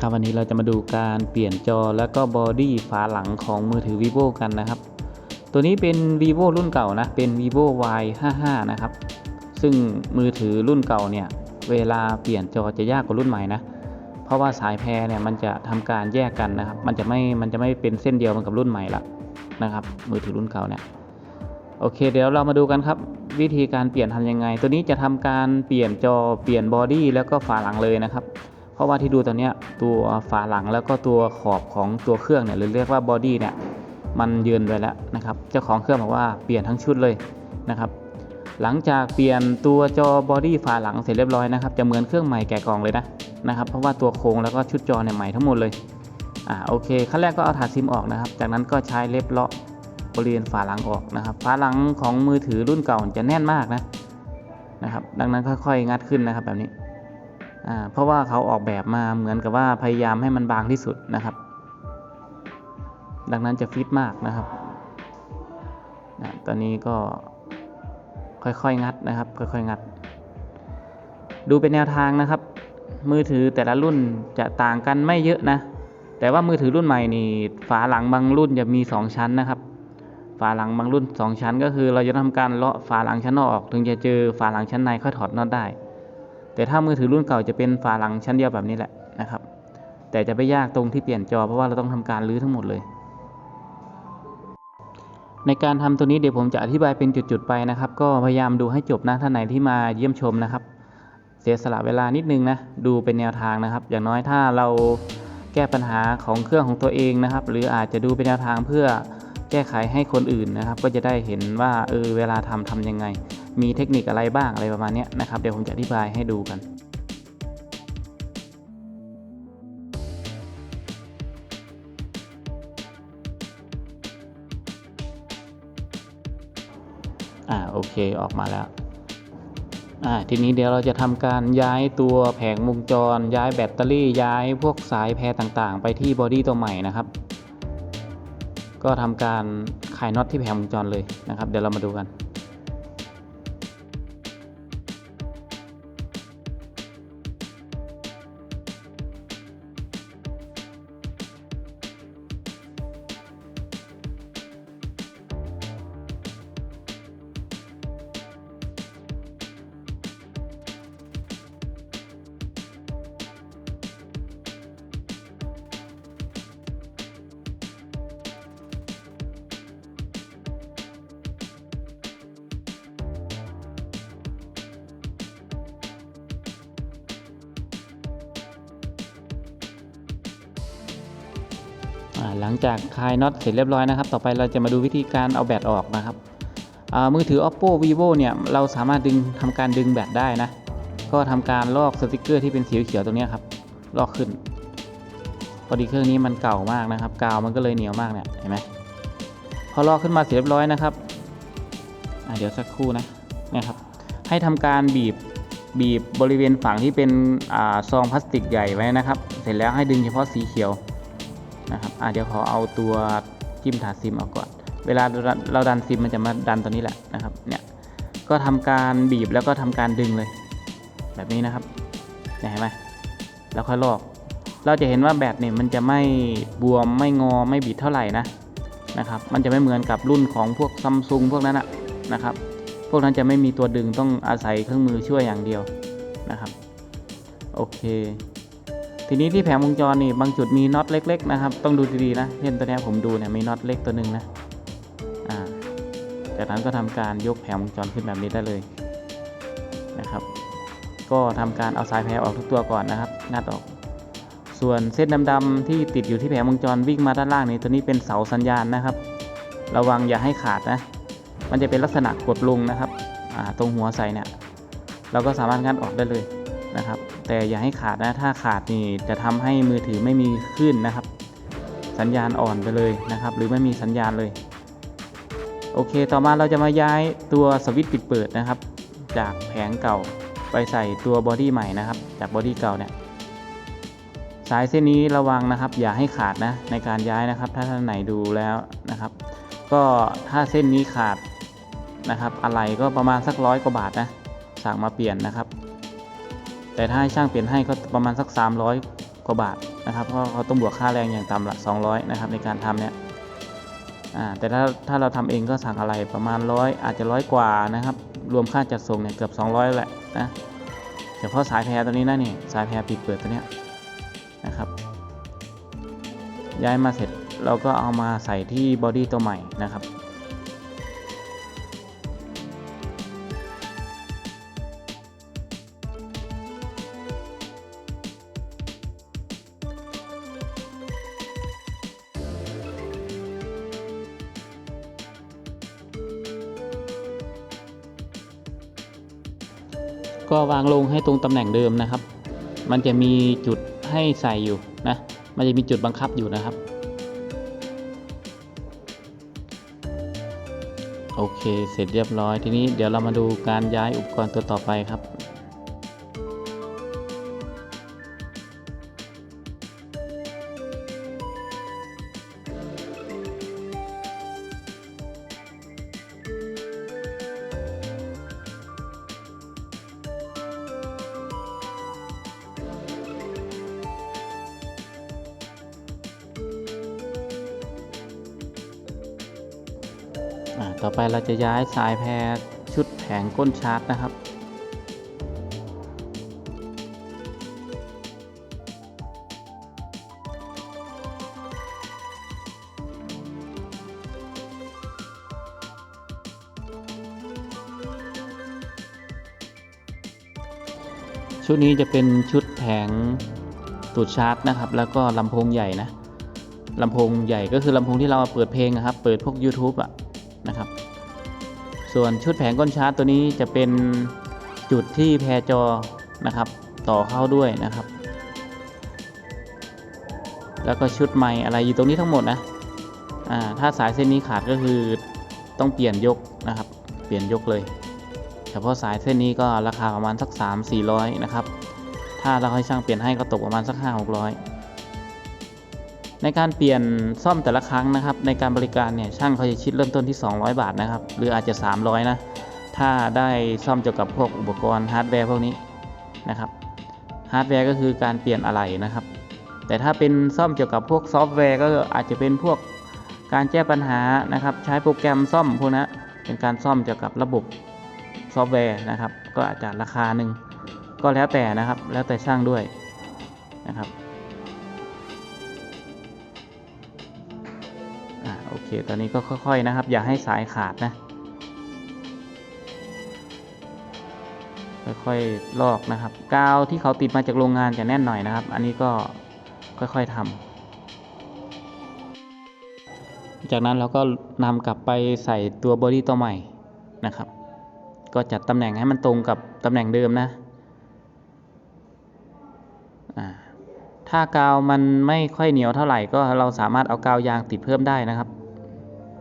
ครับวันนี้เราจะมาดูการเปลี่ยนจอแล้วก็บอดี้ฝาหลังของมือถือ vivo กันนะครับ ตัวนี้เป็น vivo รุ่นเก่านะ เป็น vivo y 5 5นะครับ ซึ่งมือถือรุ่นเก่าเนี่ย เวลาเปลี่ยนจอจะยากกว่ารุ่นใหม่นะ เพราะว่าสายแพรเนี่ยมันจะทำการแยกกันนะครับ มันจะไม่ มันจะไม่เป็นเส้นเดียวมือนกับรุ่นใหม่ละนะครับ มือถือรุ่นเก่าเนี่ย โอเค เดี๋ยวเรามาดูกันครับ วิธีการเปลี่ยนทำยังไง ตัวนี้จะทำการเปลี่ยนจอ เปลี่ยนบอดี้แล้วก็ฝาหลังเลยนะครับ เพราะว่าที่ดูตอนนี้ตัวฝาหลังแล้วก็ตัวขอบของตัวเครื่องเนี่ยหรือเรียกว่าบอดี้เนี่ยมันเยืนไปแล้วนะครับเจ้าของเครื่องบอกว่าเปลี่ยนทั้งชุดเลยนะครับหลังจากเปลี่ยนตัวจอบอดี้ฝาหลังเสร็จเรียบร้อยนะครับจะเหมือนเครื่องใหม่แกะกล่องเลยนะนะครับเพราะว่าตัวโครงแล้วก็ชุดจอเนี่ยใหม่ทั้งหมดเลยอ่าโอเคขั้นแรกก็เอาถาดซิมออกนะครับ จากนั้นก็ใช้เล็บเลาะบริเวณฝาหลังออกนะครับฝาหลังของมือถือรุ่นเก่าจะแน่นมากนะนะครับดังนั้นค่อยๆงัดขึ้นนะครับแบบนี้ เพราะว่าเขาออกแบบมาเหมือนกับว่าพยายามให้มันบางที่สุดนะครับ ดังนั้นจะฟิตมากนะครับนะตอนนี้ก็ค่อยๆงัดนะครับ ค่อยๆงัด ดูเป็นแนวทางนะครับ มือถือแต่ละรุ่นจะต่างกันไม่เยอะนะ แต่ว่ามือถือรุ่นใหม่นี่ฝาหลังบางรุ่นจะมี 2 ชั้นนะครับฝาหลังบางรุ่น 2 ชั้น ก็คือเราจะทำการเลาะฝาหลังชั้นนอกออก ถึงจะเจอฝาหลังชั้นในค่อยถอดน็อตได้ แต่ถ้ามือถือรุ่นเก่าจะเป็นฝาหลังชั้นเดียวแบบนี้แหละนะครับ แต่จะไปยากตรงที่เปลี่ยนจอเพราะว่าเราต้องทำการรื้อทั้งหมดเลย ในการทำตัวนี้เดี๋ยวผมจะอธิบายเป็นจุดๆไปนะครับ ก็พยายามดูให้จบนะท่านไหนที่มาเยี่ยมชมนะครับ เสียสละเวลานิดนึงนะดูเป็นแนวทางนะครับ อย่างน้อยถ้าเราแก้ปัญหาของเครื่องของตัวเองนะครับ หรืออาจจะดูเป็นแนวทางเพื่อแก้ไขให้คนอื่นนะครับ ก็จะได้เห็นว่าเออเวลาทำทำยังไงมีเทคนิคอะไรบ้างอะไรประมาณนี้นะครับเดี๋ยวผมจะอธิบายให้ดูกันอ่าโอเคออกมาแล้วอ่าทีนี้เดี๋ยวเราจะทำการย้ายตัวแผงวงจร ย้ายแบตเตอรี่ย้ายพวกสายแพรต่างๆ ไปที่บอดี้ตัวใหม่นะครับ ก็ทำการไขน็อตที่แผงวงจรเลยนะครับ เดี๋ยวเรามาดูกัน หลังจากคลายน็อตเสร็จเรียบร้อยนะครับ ต่อไปเราจะมาดูวิธีการเอาแบตออกนะครับมือถือ oppo vivo เนี่ยเราสามารถดึงทำการดึงแบตได้นะ ก็ทำการลอกสติกเกอร์ที่เป็นสีเขียวตรงนี้ครับ ลอกขึ้น พอดีเครื่องนี้มันเก่ามากนะครับ กาวมันก็เลยเหนียวมากเนี่ยเห็นไหมพอลอกขึ้นมาเสร็จเรียบร้อยนะครับเดี๋ยวสักครู่นะนี่ยครับ ให้ทำการบีบบีบบริเวณฝั่งที่เป็นอซองพลาสติกใหญ่ไว้นะครับ เสร็จแล้วให้ดึงเฉพาะสีเขียว นะครับอะเดี๋ยวขอเอาตัวจิ้มถาดซิมออกก่อน เวลาเราดันซิมมันจะมาดันตัวนี้แหละนะครับ เนี่ย ก็ทำการบีบแล้วก็ทำการดึงเลย แบบนี้นะครับเห็นไหมแล้วค่อยลอก เราจะเห็นว่าแบตเนี่ยมันจะไม่บวมไม่งอไม่บิดเท่าไหร่นะนะครับ มันจะไม่เหมือนกับรุ่นของพวกซัมซุงพวกนั้นอะนะครับ พวกนั้นจะไม่มีตัวดึงต้องอาศัยเครื่องมือช่วยอย่างเดียวนะครับ โอเค ทีนี้ที่แผงวงจรนี่บางจุดมีน็อตเล็ก ๆ นะครับ ต้องดูดีๆนะเช่นตัวนี้ผมดูเนี่ยมีน็อตเล็กตัวหนึ่งนะอ่าจากนั้นก็ทำการยกแผงวงจรขึ้นแบบนี้ได้เลยนะครับ ก็ทำการเอาสายแพรออกทุกตัวก่อนนะครับงัดออก ส่วนเส้นดำๆที่ติดอยู่ที่แผงวงจรวิ่งมาด้านล่างนี่ตัวนี้เป็นเสาสัญญาณนะครับ ระวังอย่าให้ขาดนะ มันจะเป็นลักษณะกดลงนะครับตรงหัวใส่เนี่ยเราก็สามารถงัดออกได้เลยนะครับ แต่อย่าให้ขาดนะถ้าขาดนี่จะทำให้มือถือไม่มีคลื่นนะครับ สัญญาณอ่อนไปเลยนะครับ หรือไม่มีสัญญาณเลย โอเค ต่อมาเราจะมาย้ายตัวสวิตช์ปิดเปิดนะครับ จากแผงเก่าไปใส่ตัวบอดี้ใหม่นะครับ จากบอดี้เก่าเนี่ยสายเส้นนี้ระวังนะครับ อย่าให้ขาดนะในการย้ายนะครับ ถ้าท่านไหนดูแล้วนะครับ ก็ถ้าเส้นนี้ขาดนะครับ อะไรก็ประมาณสักร้อยกว่าบาทนะสั่งมาเปลี่ยนนะครับ แต่ถ้าให้ช่างเปลี่ยนให้ก็ประมาณสัก 300 กว่าบาทนะครับเพราะเขาต้องบวกค่าแรงอย่างต่ำละ 200 นะครับในการทำเนี่ยแต่ถ้าถ้าเราทำเองก็สั่งอะไรประมาณร้อยอาจจะร้อยกว่านะครับ รวมค่าจัดส่งเนี่ยเกือบ 200 แหละนะเฉพาะสายแพรตัวนี้นะนี่สายแพรปิดเปิดตัวเนี้ยนะครับ ย้ายมาเสร็จเราก็เอามาใส่ที่บอดี้ตัวใหม่นะครับ ก็วางลงให้ตรงตำแหน่งเดิมนะครับ มันจะมีจุดให้ใส่อยู่นะ มันจะมีจุดบังคับอยู่นะครับ โอเค เสร็จเรียบร้อย ทีนี้เดี๋ยวเรามาดูการย้ายอุปกรณ์ตัวต่อไปครับ ไปเราจะย้ายสายแพรชุดแผงก้นชาร์จนะครับ ชุดนี้จะเป็นชุดแผงตูดชาร์จนะครับ แล้วก็ลำโพงใหญ่นะลำโพงใหญ่ก็คือลำโพงที่เราเปิดเพลงนะครับ เปิดพวก YouTube อะนะครับ ส่วนชุดแผงก้นชาร์จตัวนี้จะเป็นจุดที่แพรจอนะครับ ต่อเข้าด้วยนะครับ แล้วก็ชุดไม้อะไรอยู่ตรงนี้ทั้งหมดนะอ่าถ้าสายเส้นนี้ขาดก็คือต้องเปลี่ยนยกนะครับ เปลี่ยนยกเลย เฉพาะสายเส้นนี้ก็ราคาประมาณสัก 3 400 นะครับ ถ้าเราให้ช่างเปลี่ยนให้ก็ตกประมาณสัก 5 600 ในการเปลี่ยนซ่อมแต่ละครั้งนะครับ ในการบริการเนี่ยช่างเขาจะคิดเริ่มต้นที่ 200 บาทนะครับ หรืออาจจะ 300 นะ ถ้าได้ซ่อมเกี่ยวกับพวกอุปกรณ์ฮาร์ดแวร์พวกนี้นะครับฮาร์ดแวร์ก็คือการเปลี่ยนอะไรนะครับ แต่ถ้าเป็นซ่อมเกี่ยวกับพวกซอฟต์แวร์ก็อาจจะเป็นพวกการแก้ปัญหานะครับ ใช้โปรแกรมซ่อมพวกนั้นเป็นการซ่อมเกี่ยวกับระบบซอฟต์แวร์นะครับ ก็อาจจะราคาหนึ่งก็แล้วแต่นะครับ แล้วแต่ช่างด้วยนะครับ เค ตอนนี้ก็ค่อยๆนะครับ อย่าให้สายขาดนะ ค่อยๆลอกนะครับ กาวที่เขาติดมาจากโรงงานจะแน่นหน่อยนะครับ อันนี้ก็ค่อยๆทำ จากนั้นเราก็นำกลับไปใส่ตัวบอดี้ตัวใหม่นะครับ ก็จัดตำแหน่งให้มันตรงกับตำแหน่งเดิมนะถ้ากาวมันไม่ค่อยเหนียวเท่าไหร่ก็เราสามารถเอากาวยางติดเพิ่มได้นะครับ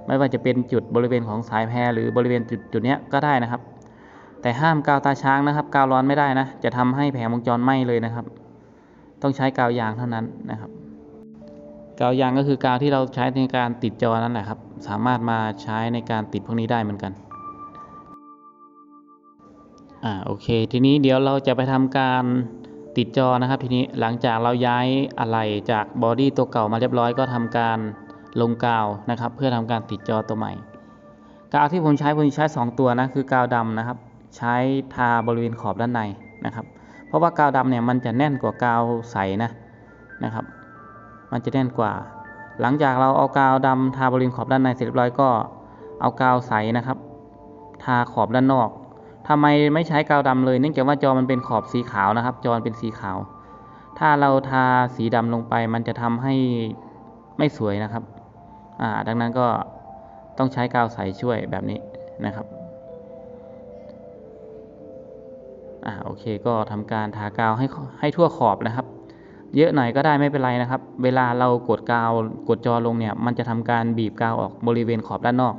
ไม่ว่าจะเป็นจุดบริเวณของสายแพรหรือบริเวณจุดจุดนี้ก็ได้นะครับ แต่ห้ามกาวตาช้างนะครับ กาวร้อนไม่ได้นะ จะทำให้แผงวงจรไหม้เลยนะครับ ต้องใช้กาวยางเท่านั้นนะครับ กาวยางก็คือกาวที่เราใช้ในการติดจอนั่นแหละครับ สามารถมาใช้ในการติดพวกนี้ได้เหมือนกันอ่าโอเค ทีนี้เดี๋ยวเราจะไปทำการติดจอนะครับทีนี้หลังจากเราย้ายอะไหล่จากบอดี้ตัวเก่ามาเรียบร้อยก็ทำการ ลงกาวนะครับ เพื่อทำการติดจอตัวใหม่ กาวที่ผมใช้ผมใช้ 2 ตัวนะคือกาวดำนะครับ ใช้ทาบริเวณขอบด้านในนะครับ เพราะว่ากาวดำเนี่ยมันจะแน่นกว่ากาวใสนะนะครับ มันจะแน่นกว่า หลังจากเราเอากาวดำทาบริเวณขอบด้านในเสร็จเรียบร้อยก็เอากาวใสนะครับ ทาขอบด้านนอกทำไมไม่ใช้กาวดำเลยเนื่องจากว่าจอมันเป็นขอบสีขาวนะครับ จอเป็นสีขาว ถ้าเราทาสีดำลงไปมันจะทำให้ไม่สวยนะครับ อ่าดังนั้นก็ต้องใช้กาวใสช่วยแบบนี้นะครับอ่าโอเคก็ทำการทากาวให้ให้ทั่วขอบนะครับ เยอะหน่อยก็ได้ไม่เป็นไรนะครับ เวลาเรากดกาวกดจอลงเนี่ย มันจะทำการบีบกาวออกบริเวณขอบด้านนอก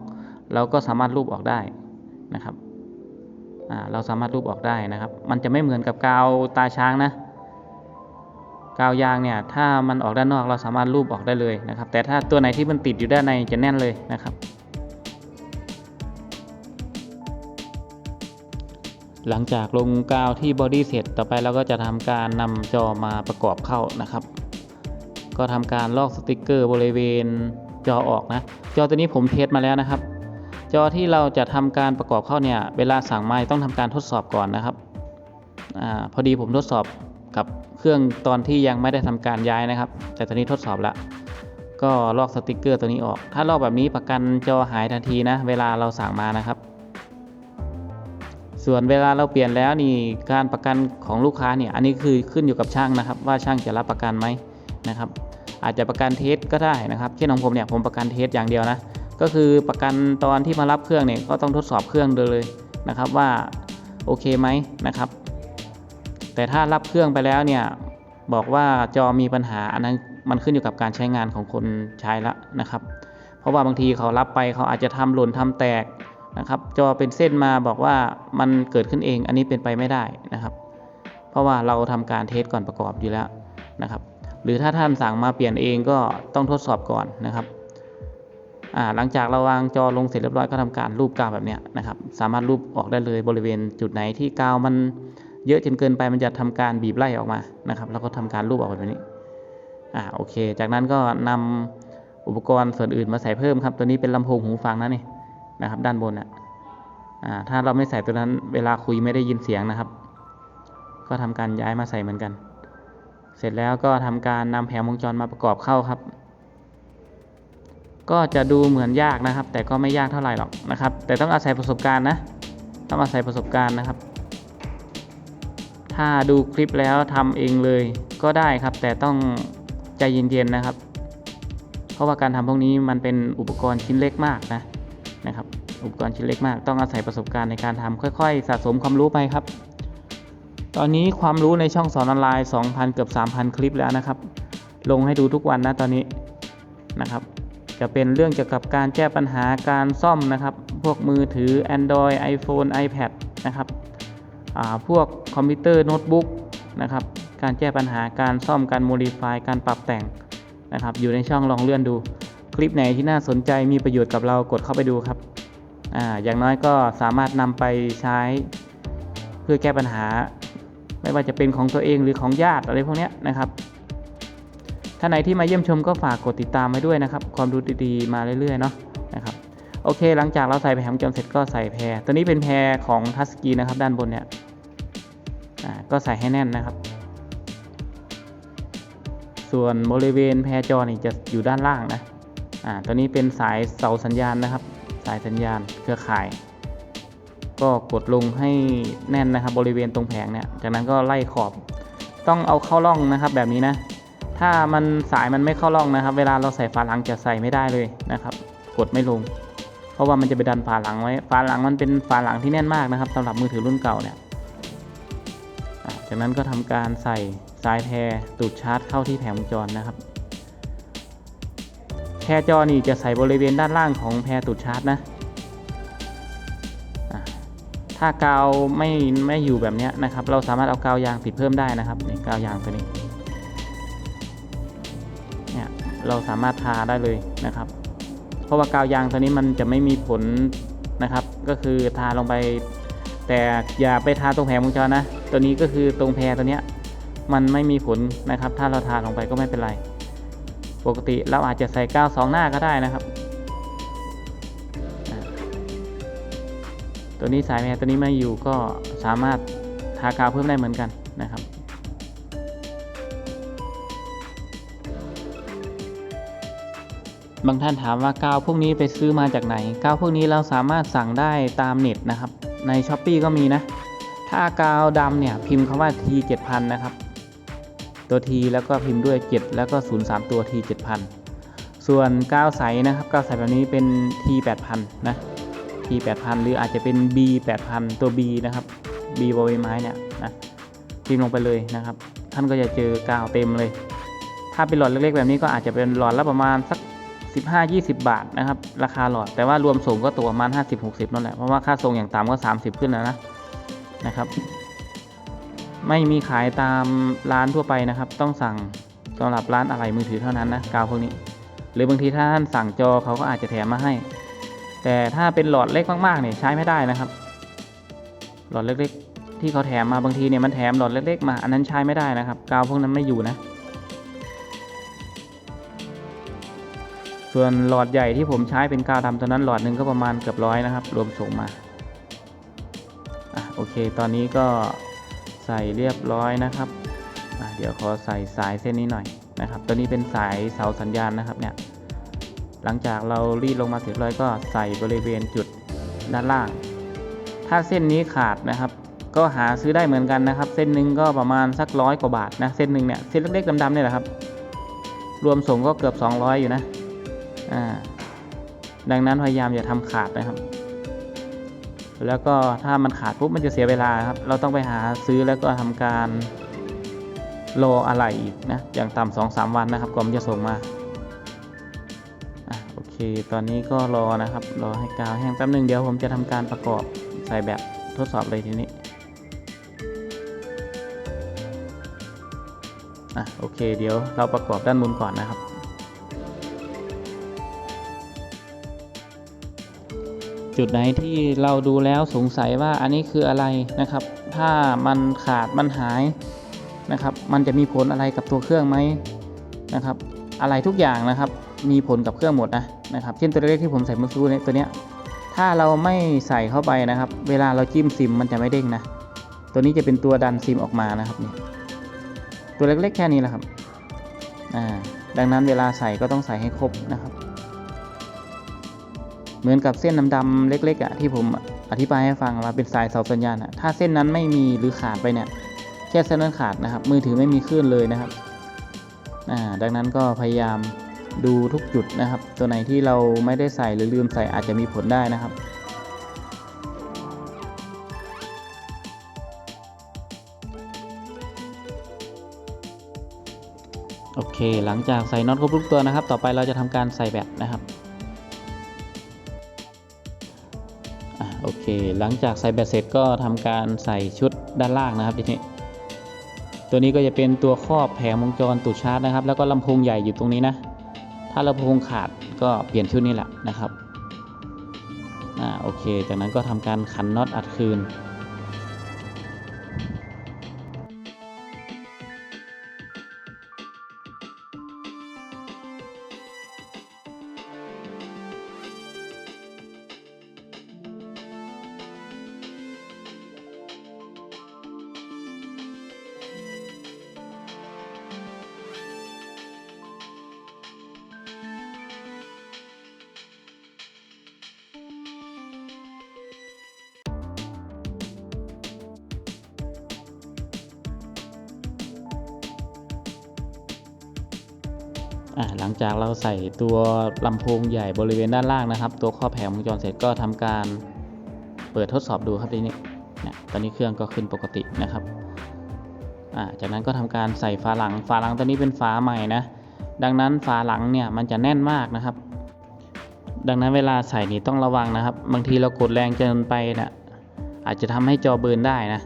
เราก็สามารถรูปออกได้นะครับอ่าเราสามารถรูปออกได้นะครับ มันจะไม่เหมือนกับกาวตาช้างนะ กาวยางเนี่ยถ้ามันออกด้านนอกเราสามารถรูปออกได้เลยนะครับ แต่ถ้าตัวไหนที่มันติดอยู่ด้านในจะแน่นเลยนะครับ หลังจากลงกาวที่บอดี้เสร็จต่อไปเราก็จะทำการนำจอมาประกอบเข้านะครับ ก็ทำการลอกสติกเกอร์บริเวณจอออกนะจอตัวนี้ผมเทสมาแล้วนะครับ จอที่เราจะทำการประกอบเข้าเนี่ยเวลาสั่งมาต้องทำการทดสอบก่อนนะครับอพอดีผมทดสอบ กับเครื่องตอนที่ยังไม่ได้ทำการย้ายนะครับ แต่ตอนนี้ทดสอบแล้วก็ลอกสติกเกอร์ตัวนี้ออก ถ้าลอกแบบนี้ประกันจอหายทันทีนะ เวลาเราสั่งมานะครับ ส่วนเวลาเราเปลี่ยนแล้วนี่การประกันของลูกค้าเนี่ยอันนี้คือขึ้นอยู่กับช่างนะครับ ว่าช่างจะรับประกันไหมนะครับ อาจจะประกันเทสก็ได้นะครับ เช่นของผมเนี่ยผมประกันเทสอย่างเดียวนะ ก็คือประกันตอนที่มารับเครื่องเนี่ยก็ต้องทดสอบเครื่องเลยนะครับว่าโอเคไหมนะครับ แต่ถ้ารับเครื่องไปแล้วเนี่ยบอกว่าจอมีปัญหาอันนั้นมันขึ้นอยู่กับการใช้งานของคนใช้ละนะครับ เพราะว่าบางทีเขารับไปเขาอาจจะทำหล่นทำแตกนะครับจอเป็นเส้นมาบอกว่ามันเกิดขึ้นเองอันนี้เป็นไปไม่ได้นะครับ เพราะว่าเราทำการเทสก่อนประกอบอยู่แล้วนะครับ หรือถ้าท่านสั่งมาเปลี่ยนเองก็ต้องทดสอบก่อนนะครับหลังจากเราวางจอลงเสร็จเรียบร้อยก็ทำการรูปกาวแบบนี้นะครับ สามารถรูปออกได้เลยบริเวณจุดไหนที่กาวมัน เยอะจนเกินไปมันจะทำการบีบไล่ออกมานะครับ แล้วก็ทำการรูปออกแบบนี้อ่าโอเค จากนั้นก็นำอุปกรณ์ส่วนอื่นมาใส่เพิ่มครับ ตัวนี้เป็นลำโพงหูฟังนะนี่นะครับ ด้านบนอะอ่าถ้าเราไม่ใส่ตัวนั้นเวลาคุยไม่ได้ยินเสียงนะครับ ก็ทำการย้ายมาใส่เหมือนกัน เสร็จแล้วก็ทำการนำแผงวงจรมาประกอบเข้าครับ ก็จะดูเหมือนยากนะครับ แต่ก็ไม่ยากเท่าไหร่หรอกนะครับ แต่ต้องอาศัยประสบการณ์นะ ต้องอาศัยประสบการณ์นะครับ ถ้าดูคลิปแล้วทำเองเลยก็ได้ครับ แต่ต้องใจเย็นๆนะครับ เพราะว่าการทำพวกนี้มันเป็นอุปกรณ์ชิ้นเล็กมากนะนะครับ อุปกรณ์ชิ้นเล็กมาก ต้องอาศัยประสบการณ์ในการทำค่อยๆ สะสมความรู้ไปครับ ตอนนี้ความรู้ในช่องสอนออนไลน์ 2,000 เกือบ 3,000 คลิปแล้วนะครับ ลงให้ดูทุกวันนะตอนนี้นะครับจะเป็นเรื่องเกี่ยวกับการแก้ปัญหาการซ่อมนะครับ พวกมือถือ Android iPhone iPad นะครับ พวกคอมพิวเตอร์โน้ตบุ๊กนะครับ การแก้ปัญหาการซ่อมการโมดิฟายการปรับแต่งนะครับ อยู่ในช่องลองเลื่อนดู คลิปไหนที่น่าสนใจมีประโยชน์กับเรากดเข้าไปดูครับออย่างน้อยก็สามารถนำไปใช้เพื่อแก้ปัญหา ไม่ว่าจะเป็นของตัวเองหรือของญาติอะไรพวกนี้นะครับท่านไหนที่มาเยี่ยมชมก็ฝากกดติดตามไว้ด้วยนะครับ ความรู้ดีๆมาเรื่อยๆเนาะนะครับโอเค หลังจากเราใส่แผงวงจรเสร็จก็ใส่แพรตัวนี้เป็นแพรของทัสกีนะครับด้านบนเนี่ย ก็ใส่ให้แน่นนะครับ ส่วนบริเวณแพรจอนี่จะอยู่ด้านล่างนะอ่าตัวนี้เป็นสายเสาสัญญาณนะครับ สายสัญญาณเครือข่าย ก็กดลงให้แน่นนะครับ บริเวณตรงแผงเนี่ย จากนั้นก็ไล่ขอบ ต้องเอาเข้าร่องนะครับแบบนี้นะ ถ้ามันสายมันไม่เข้าร่องนะครับ เวลาเราใส่ฝาหลังจะใส่ไม่ได้เลยนะครับ กดไม่ลง เพราะว่ามันจะไปดันฝาหลังไว้ ฝาหลังมันเป็นฝาหลังที่แน่นมากนะครับสำหรับมือถือรุ่นเก่าเนี่ย จากนั้นก็ทำการใส่สายแพรตูดชาร์จเข้าที่แผงวงจรนะครับแพรจอนี่จะใส่บริเวณด้านล่างของแพรตูดชาร์จนะถ้ากาวไม่ไม่อยู่แบบนี้นะครับ เราสามารถเอากาวยางติดเพิ่มได้นะครับนี่กาวยางตัวนี้เนี่ยเราสามารถทาได้เลยนะครับ เพราะว่ากาวยางตัวนี้มันจะไม่มีผลนะครับ ก็คือทาลงไป แต่อย่าไปทาตรงแผงวงจรนะ ตัวนี้ก็คือตรงแพรตัวเนี้ยมันไม่มีผลนะครับ ถ้าเราทาลงไปก็ไม่เป็นไร ปกติเราอาจจะใส่กาวสองหน้าก็ได้นะครับ ตัวนี้สายแมตัวนี้ไม่อยู่ก็สามารถทากาวเพิ่มได้เหมือนกันนะครับบางท่านถามว่ากาวพวกนี้ไปซื้อมาจากไหน กาวพวกนี้เราสามารถสั่งได้ตามเน็ตนะครับ ใน s h อ p e e ก็มีนะ ถ้ากาวดำเนี่ยพิมพ์คำว่า T 7000นะครับ ตัว T แล้วก็พิมพ์ด้วย 7 แล้วก็ 0 3 ตัว T 7000ส่วนกาวใสนะครับกาวใสแบบนี้เป็น T 8000นะ T 8000หรืออาจจะเป็น B 8000ตัว B นะครับ B บอใบไม้เนี่ยนะพิมพ์ลงไปเลยนะครับ ท่านก็จะเจอกาวเต็มเลย ถ้าเป็นหลอดเล็กๆ แบบนี้ก็อาจจะเป็นหลอดละประมาณสัก 15-20 บาทนะครับ ราคาหลอด แต่ว่ารวมส่งก็ตัวประมาณ 50-60 นั่นแหละ เพราะว่าค่าส่งอย่างต่ำก็ 30 ขึ้นแล้วนะนะครับ ไม่มีขายตามร้านทั่วไปนะครับ ต้องสั่งสำหรับร้านอะไหล่มือถือเท่านั้นนะกาวพวกนี้ หรือบางทีถ้าท่านสั่งจอเขาก็อาจจะแถมมาให้ แต่ถ้าเป็นหลอดเล็กมากๆเนี่ยใช้ไม่ได้นะครับ หลอดเล็กๆ ที่เขาแถมมาบางทีเนี่ยมันแถมหลอดเล็กๆมา อันนั้นใช้ไม่ได้นะครับ กาวพวกนั้นไม่อยู่นะ ส่วนหลอดใหญ่ที่ผมใช้เป็นกาวดำตัวนั้นหลอดหนึ่งก็ประมาณเกือบร้อยนะครับ รวมส่งมาอะโอเค ตอนนี้ก็ใส่เรียบร้อยนะครับอะเดี๋ยวขอใส่สายเส้นนี้หน่อยนะครับ ตัวนี้เป็นสายเสาสัญญาณนะครับเนี่ย หลังจากเรารีดลงมาเสร็จเรียบร้อยก็ใส่บริเวณจุดด้านล่าง ถ้าเส้นนี้ขาดนะครับ ก็หาซื้อได้เหมือนกันนะครับ เส้นหนึ่งก็ประมาณสักร้อยกว่าบาทนะ เส้นหนึ่งเนี่ย เส้นเล็กๆดำๆเนี่ยแหละครับ รวมส่งก็เกือบ 200 อยู่นะ อ่าดังนั้นพยายามอย่าทำขาดนะครับ แล้วก็ถ้ามันขาดปุ๊บมันจะเสียเวลาครับ เราต้องไปหาซื้อแล้วก็ทำการรออะไรอีกนะอย่างต่ำสองสามวันนะครับก่อนจะส่งมาอโอเค ตอนนี้ก็รอนะครับ รอให้กาวแห้งแป๊บหนึ่งเดี๋ยวผมจะทำการประกอบใส่แบบทดสอบเลยทีนี้อะโอเค เดี๋ยวเราประกอบด้านบนก่อนนะครับ จุดไหนที่เราดูแล้วสงสัยว่าอันนี้คืออะไรนะครับ ถ้ามันขาดมันหายนะครับ มันจะมีผลอะไรกับตัวเครื่องไหมนะครับ อะไรทุกอย่างนะครับ มีผลกับเครื่องหมดนะนะครับ เช่นตัวเล็กๆที่ผมใส่เมื่อสักครู่นี้ตัวเนี้ย ถ้าเราไม่ใส่เข้าไปนะครับ เวลาเราจิ้มซิมมันจะไม่เด้งนะ ตัวนี้จะเป็นตัวดันซิมออกมานะครับนี่ตัวเล็กๆแค่นี้แหละครับ อ่า ดังนั้นเวลาใส่ก็ต้องใส่ให้ครบนะครับ มือนกับเส้นดำๆเล็กๆอะที่ผมอธิบายให้ฟังว่าเป็นสายเสาสัญญาณอะถ้าเส้นนั้นไม่มีหรือขาดไปเนี่ยแค่เส้นนั้นขาดนะครับ มือถือไม่มีคลื่นเลยนะครับอ่าดังนั้นก็พยายามดูทุกจุดนะครับ ตัวไหนที่เราไม่ได้ใส่หรือลืมใส่อาจจะมีผลได้นะครับโอเค หลังจากใส่น็อตครบทุกตัวนะครับ ต่อไปเราจะทำการใส่แบตนะครับ หลังจากใส่แบตเสร็จก็ทำการใส่ชุดด้านล่างนะครับทีนี้ตัวนี้ก็จะเป็นตัวครอบแผงวงจรตูดชาร์จนะครับ แล้วก็ลำโพงใหญ่อยู่ตรงนี้นะ ถ้าลำโพงขาดก็เปลี่ยนชุดนี้แหละนะครับอ่าโอเค จากนั้นก็ทำการขันน็อตอัดคืน หลังจากเราใส่ตัวลำโพงใหญ่บริเวณด้านล่างนะครับ ตัวข้อแผงวงจรเสร็จก็ทำการเปิดทดสอบดูครับทีนี้นี่ยตอนนี้เครื่องก็ขึ้นปกตินะครับจากนั้นก็ทำการใส่ฝาหลัง ฝาหลังตัวนี้เป็นฝาใหม่นะ ดังนั้นฝาหลังเนี่ยมันจะแน่นมากนะครับ ดังนั้นเวลาใส่นี่ต้องระวังนะครับ บางทีเรากดแรงเกินไปนะอาจจะทำให้จอเบิร์นได้นะ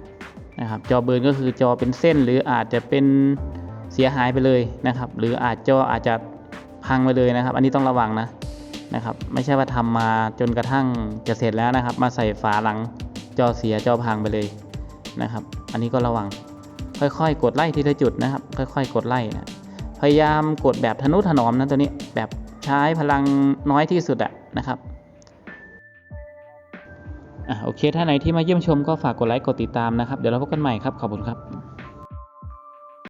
นะครับ จอเบิร์นก็คือจอเป็นเส้นหรืออาจจะเป็น เสียหายไปเลยนะครับ หรืออาจจออาจจะพังไปเลยนะครับ อันนี้ต้องระวังนะนะครับ ไม่ใช่ว่าทำมาจนกระทั่งจะเสร็จแล้วนะครับ มาใส่ฝาหลังจอเสียจอพังไปเลยนะครับ อันนี้ก็ระวัง ค่อยๆ กดไล่ทีละจุดนะครับ ค่อยๆ กดไล่นะพยายามกดแบบทนุถนอมนะตัวนี้แบบใช้พลังน้อยที่สุดอะนะครับอะโอเค ถ้าไหนที่มาเยี่ยมชมก็ฝากกดไลค์กดติดตามนะครับ เดี๋ยวเราพบกันใหม่ครับ ขอบคุณครับ